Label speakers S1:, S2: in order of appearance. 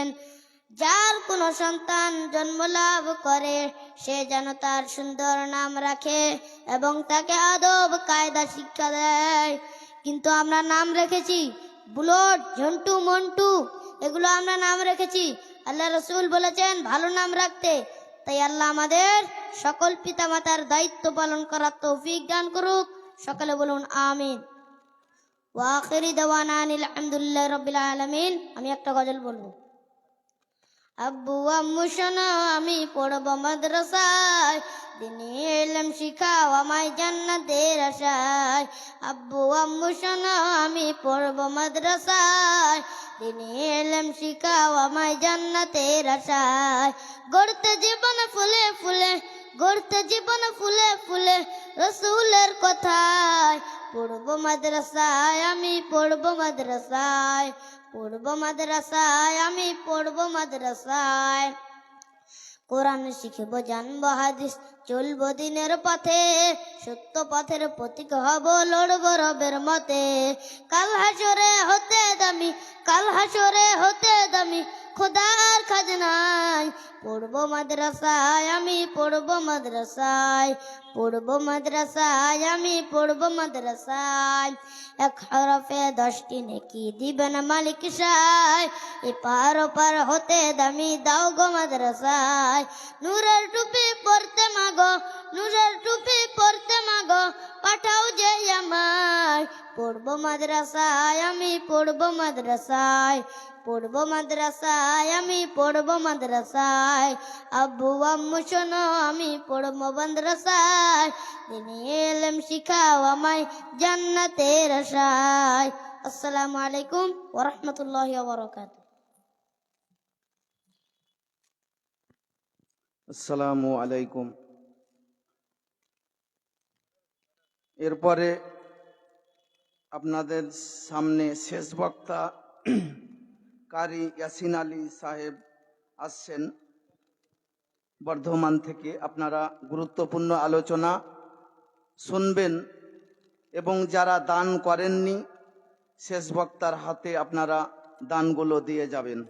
S1: বলেছেন যার কোনো সন্তান জন্মলাভ করে, সে যেন তার সুন্দর নাম রাখে এবং তাকে আদব, কায়দা, শিক্ষা দেয়। কিন্তু আমরা নাম রেখেছি বুলট, ঝন্টু, মন্টু, এগুলো আমরা নাম রেখেছি। আল্লাহ রসুল বলেছেন, ভালো নাম রাখতে। তাই আল্লাহ আমাদের সকল পিতামাতার দায়িত্ব পালন করার তৌফিক দান করুক। সকালে বলুন, আমিন। ওয়াখিরি দেওয়ানা আলহামদুলিল্লাহ রবিল আলমিন। আমি একটা গজল বলব। আব্বু আম্মু শোনো, আমি পড়ব মাদ্রাসায়। দিনে এলম শিখাও আমায় জান্নাতের আশায়। আব্বু আম্মু শোনো, আমি পড়ব মাদ্রাসায়। দিনে এলম শিখাও আমায় জান্নাতের আশায়। গড়তে জীবন ফুলে ফুলে, গড়তে জীবন ফুলে ফুলে রসুলের কথায়। পড়ব মাদ্রাসায়, আমি পড়ব মাদ্রাসায়। পড়ব মাদ্রাসায়, আমি পড়ব মাদ্রাসায়। কোরআন শিখব, জানব হাদিস, চলবো দিনের পথে। সত্য পথের প্রতীক হব, লড়ব রবের মতে। কাল হাসরে হতে দামি, কাল হাসরে হতে দামি পড়ব মাদ্রাসায়, আমি পড়ব মাদ্রাসায়। পড়ব মাদ্রাসায়, আমি পড়ব মাদ্রাসায়। এক হরফে দশটি নেকি দিবেন মালিক সায় এপার ওপার হতে দামি দাও গো মাদ্রাসায়। নূরের টুপি পড়তে মাগো পড়ব মাদ্রাসায়, আমি পড়ব মাদ্রাসায়। পড়ব মাদ্রাসায়, আমি পড়ব মাদ্রাসায়। আব্বু আম্মু শোনো, আমি পড়ব মাদ্রাসায়। দিনে এলম শিখাও আমায় জান্নাতের আশায়। আসসালামু আলাইকুম ওরহমতুল্লাহি ওবরাকাত
S2: আসসালামু আলাইকুম। এরপরে আপনাদের সামনে শেষ বক্তা কারি ইয়াসিন আলী সাহেব আসছেন। বর্ধমান থেকে আপনারা গুরুত্বপূর্ণ আলোচনা শুনবেন এবং যারা দান করেননি, শেষ বক্তার হাতে আপনারা দানগুলো দিয়ে যাবেন।